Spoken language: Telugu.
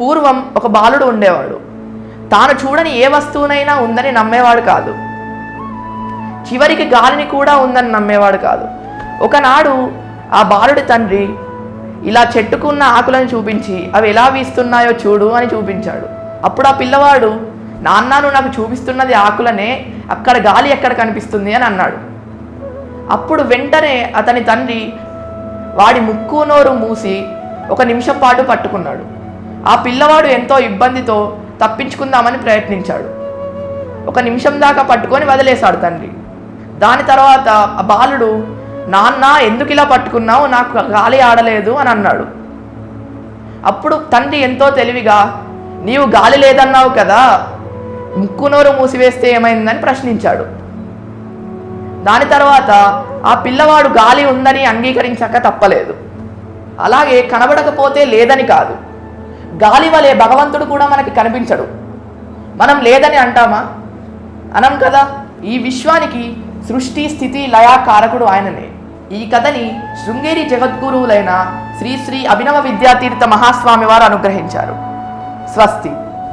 పూర్వం ఒక బాలుడు ఉండేవాడు. తాను చూడని ఏ వస్తువునైనా ఉందని నమ్మేవాడు కాదు. చివరికి గాలిని కూడా ఉందని నమ్మేవాడు కాదు. ఒకనాడు ఆ బాలుడి తండ్రి ఇలా చెట్టుకున్న ఆకులను చూపించి అవి ఎలా వీస్తున్నాయో చూడు అని చూపించాడు. అప్పుడు ఆ పిల్లవాడు నాన్నను నాకు చూపిస్తున్నది ఆకులనే అక్కడ గాలి ఎక్కడ కనిపిస్తుంది అని అన్నాడు. అప్పుడు వెంటనే అతని తండ్రి వాడి ముక్కు నోరు మూసి ఒక నిమిషం పాటు పట్టుకున్నాడు. ఆ పిల్లవాడు ఎంతో ఇబ్బందితో తప్పించుకుందామని ప్రయత్నించాడు. ఒక నిమిషం దాకా పట్టుకొని వదిలేశాడు తండ్రి. దాని తర్వాత ఆ బాలుడు నాన్న ఎందుకు ఇలా పట్టుకున్నావు? నాకు గాలి ఆడలేదు అని అన్నాడు. అప్పుడు తండ్రి ఎంతో తెలివిగా నీవు గాలి లేదన్నావు కదా ముక్కు నోరు మూసివేస్తే ఏమైందని ప్రశ్నించాడు. దాని తర్వాత ఆ పిల్లవాడు గాలి ఉందని అంగీకరించక తప్పలేదు. అలాగే కనబడకపోతే లేదని కాదు. గాలి వలె భగవంతుడు కూడా మనకి కనిపించడు. మనం లేదని అంటామా? అనం కదా ఈ విశ్వానికి సృష్టి స్థితి లయా కారకుడు ఆయననే. ఈ కథని శృంగేరి జగద్గురువులైన శ్రీ శ్రీ అభినవ విద్యాతీర్థ మహాస్వామి వారు అనుగ్రహించారు. స్వస్తి.